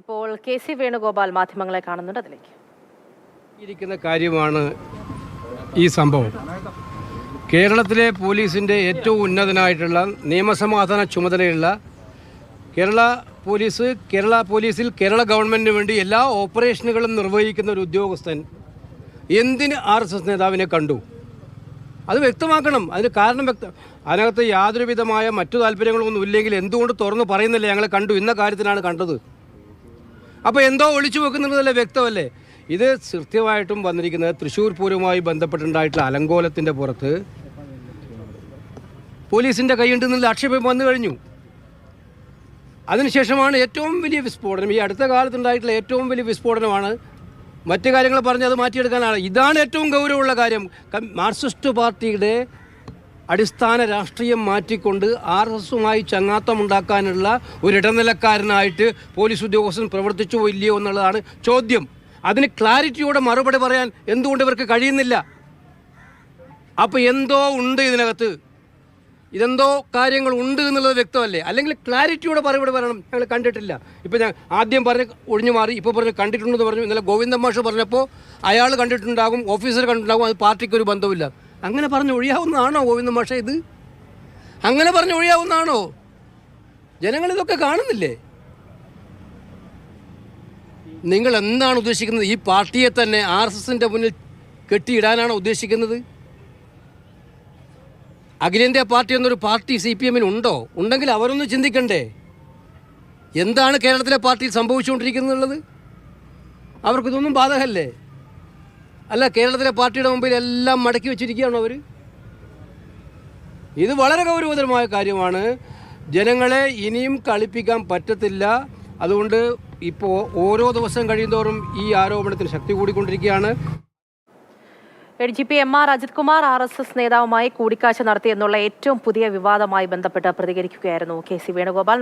ഇപ്പോൾ K C Venugopal മാധ്യമങ്ങളെ കാണുന്നുണ്ട് അതിലേക്ക്. ഇരിക്കുന്ന കാര്യമാണ് ഈ സംഭവം. കേരളത്തിലെ പോലീസിന്റെ ഏറ്റവും ഉന്നതനായിട്ടുള്ള നിയമസമാധാന ചുമതലയുള്ള കേരള പോലീസ് കേരള പോലീസിൽ കേരള ഗവൺമെന്റിന് വേണ്ടി എല്ലാ ഓപ്പറേഷനുകളും നിർവഹിക്കുന്ന ഒരു ഉദ്യോഗസ്ഥൻ എന്തിന് ആർ എസ് എസ് നേതാവിനെ കണ്ടു? അത് വ്യക്തമാക്കണം. അതിന് കാരണം വ്യക്ത അതിനകത്ത് യാതൊരു വിധമായ മറ്റു താല്പര്യങ്ങളൊന്നും ഇല്ലെങ്കിൽ എന്തുകൊണ്ട് തുറന്ന് പറയുന്നില്ല? ഞങ്ങളെ കണ്ടു. ഇന്ന കാര്യത്തിനാണ് കണ്ടത്. അപ്പോൾ എന്തോ ഒളിച്ചു വെക്കുന്നുള്ളതല്ലേ വ്യക്തമല്ലേ? ഇത് കൃത്യമായിട്ടും വന്നിരിക്കുന്നത് തൃശ്ശൂർ പൂരവുമായി ബന്ധപ്പെട്ടുണ്ടായിട്ടുള്ള അലങ്കോലത്തിന്റെ പുറത്ത്. പോലീസിന്റെ കൈയുണ്ടെന്നുള്ള ആക്ഷേപം വന്നു കഴിഞ്ഞു. അതിനുശേഷമാണ് ഏറ്റവും വലിയ വിസ്ഫോടനം. ഈ അടുത്ത കാലത്തുണ്ടായിട്ടുള്ള ഏറ്റവും വലിയ വിസ്ഫോടനമാണ്. മറ്റു കാര്യങ്ങൾ പറഞ്ഞ് അത് മാറ്റിയെടുക്കാനാണ്. ഇതാണ് ഏറ്റവും ഗൗരവമുള്ള കാര്യം. മാർക്സിസ്റ്റ് പാർട്ടിയുടെ അടിസ്ഥാന രാഷ്ട്രീയം മാറ്റിക്കൊണ്ട് ആർ എസ് എസുമായി ചങ്ങാത്തമുണ്ടാക്കാനുള്ള ഒരു ഇടനിലക്കാരനായിട്ട് പോലീസ് ഉദ്യോഗസ്ഥൻ പ്രവർത്തിച്ചോ ഇല്ലയോ എന്നുള്ളതാണ് ചോദ്യം. അതിന് ക്ലാരിറ്റിയോടെ മറുപടി പറയാൻ എന്തുകൊണ്ട് ഇവർക്ക് കഴിയുന്നില്ല? അപ്പോൾ എന്തോ ഉണ്ട് ഇതിനകത്ത്. ഇതെന്തോ കാര്യങ്ങൾ ഉണ്ട് എന്നുള്ളത് വ്യക്തമല്ലേ? അല്ലെങ്കിൽ ക്ലാരിറ്റിയോടെ മറുപടി പറയണം. ഞങ്ങൾ കണ്ടിട്ടില്ല. ഇപ്പോൾ ഞാൻ ആദ്യം പറഞ്ഞ് ഒഴിഞ്ഞു മാറി ഇപ്പോൾ പറഞ്ഞ് കണ്ടിട്ടുണ്ടെന്ന് പറഞ്ഞു. ഇന്നലെ ഗോവിന്ദൻ മാഷ് പറഞ്ഞപ്പോൾ അയാൾ കണ്ടിട്ടുണ്ടാകും ഓഫീസർ കണ്ടിട്ടുണ്ടാകും അത് പാർട്ടിക്ക് ഒരു ബന്ധമില്ല അങ്ങനെ പറഞ്ഞ് ഒഴിയാവുന്നതാണോ ഗോവിന്ദൻ മാഷ ഇത്? അങ്ങനെ പറഞ്ഞ് ഒഴിയാവുന്നതാണോ? ജനങ്ങൾ ഇതൊക്കെ കാണുന്നില്ലേ? നിങ്ങൾ എന്താണ് ഉദ്ദേശിക്കുന്നത്? ഈ പാർട്ടിയെ തന്നെ ആർ എസ് എസിന്റെ മുന്നിൽ കെട്ടിയിടാനാണോ ഉദ്ദേശിക്കുന്നത്? അഖിലേന്ത്യാ പാർട്ടി എന്നൊരു പാർട്ടി സി പി എമ്മിന് ഉണ്ടോ? ഉണ്ടെങ്കിൽ അവരൊന്നും ചിന്തിക്കണ്ടേ. എന്താണ് കേരളത്തിലെ പാർട്ടിയിൽ സംഭവിച്ചുകൊണ്ടിരിക്കുന്നുള്ളത് അവർക്കിതൊന്നും ബാധകല്ലേ അല്ല കേരളത്തിലെ പാർട്ടിയുടെ മുമ്പിൽ എല്ലാം മടക്കി വെച്ചിരിക്കുകയാണോ അവർ ഇത് വളരെ ഗൗരവതരമായ കാര്യമാണ്. ജനങ്ങളെ ഇനിയും കളിപ്പിക്കാൻ പറ്റത്തില്ല. അതുകൊണ്ട് ഇപ്പോൾ ഓരോ ദിവസം കഴിയുന്തോറും ഈ ആരോപണത്തിന് ശക്തി കൂടിക്കൊണ്ടിരിക്കുകയാണ്. A G P M R Ajith Kumar R S S നേതാവുമായി കൂടിക്കാഴ്ച നടത്തിയെന്നുള്ള ഏറ്റവും പുതിയ വിവാദമായി ബന്ധപ്പെട്ട് പ്രതികരിക്കുകയായിരുന്നു കെ സി വേണുഗോപാൽ.